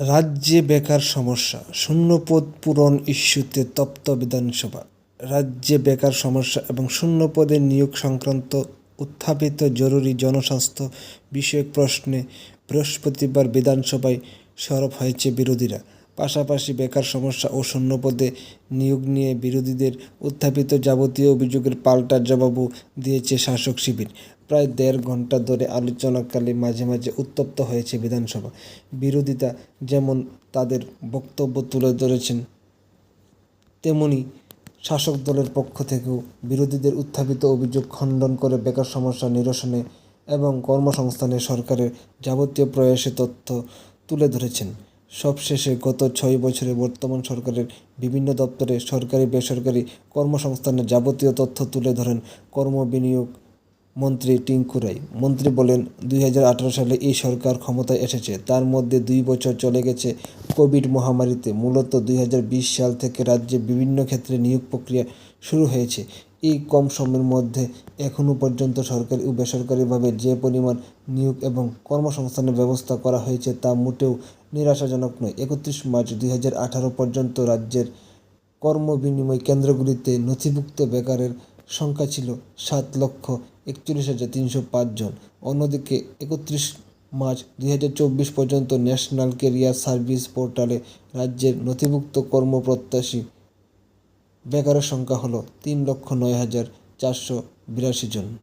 রাজ্যে বেকার সমস্যা, শূন্যপদ পূরণ ইস্যুতে তপ্ত বিধানসভা। রাজ্যে বেকার সমস্যা এবং শূন্যপদে নিয়োগ সংক্রান্ত উত্থাপিত জরুরি জনস্বাস্থ্য বিষয়ক প্রশ্নে বৃহস্পতিবার বিধানসভায় সরব হয়েছে বিরোধীরা। পাশাপাশি বেকার সমস্যা ও শূন্যপদে নিয়োগ নিয়ে বিরোধীদের উত্থাপিত যাবতীয় অভিযোগের পাল্টা জবাবও দিয়েছে শাসক শিবির। প্রায় দেড় ঘণ্টা ধরে আলোচনাকালে মাঝে মাঝে উত্তপ্ত হয়েছে বিধানসভা। বিরোধিতা যেমন তাদের বক্তব্য তুলে ধরেছেন, তেমনি শাসক দলের পক্ষ থেকেও বিরোধীদের উত্থাপিত অভিযোগ খণ্ডন করে বেকার সমস্যা নিরসনে এবং কর্মসংস্থানে সরকারের যাবতীয় প্রয়াসে তথ্য তুলে ধরেছেন। সবশেষে গত ছয় বছরে বর্তমান সরকারের বিভিন্ন দপ্তরে সরকারি, বেসরকারি কর্মসংস্থানের যাবতীয় তথ্য তুলে ধরেন কর্ম বিনিয়োগ মন্ত্রী টিঙ্কু রায়। মন্ত্রী বলেন, দুই হাজার আঠারো সালে এই সরকার ক্ষমতায় এসেছে। তার মধ্যে দুই বছর চলে গেছে কোভিড মহামারীতে। মূলত দুই হাজার বিশ সাল থেকে রাজ্যে বিভিন্ন ক্ষেত্রে নিয়োগ প্রক্রিয়া শুরু হয়েছে। এই কম সময়ের মধ্যে এখনও পর্যন্ত সরকারি ও বেসরকারিভাবে যে পরিমাণ নিয়োগ এবং কর্মসংস্থানের ব্যবস্থা করা হয়েছে তা মোটেও নিরাশাজনক নয়। একত্রিশ মার্চ দুই হাজার আঠারো পর্যন্ত রাজ্যের কর্ম বিনিময় কেন্দ্রগুলিতে নথিভুক্ত বেকারের সংখ্যা ছিল সাত লক্ষ একচল্লিশ হাজার তিনশো জন। অন্যদিকে একত্রিশ মার্চ দুই হাজার চব্বিশ পর্যন্ত ন্যাশনাল কেরিয়ার সার্ভিস পোর্টালে রাজ্যের নথিভুক্ত কর্মপ্রত্যাশী বেকারের সংখ্যা হলো তিন লক্ষ নয় হাজার চারশো বিরাশি জন।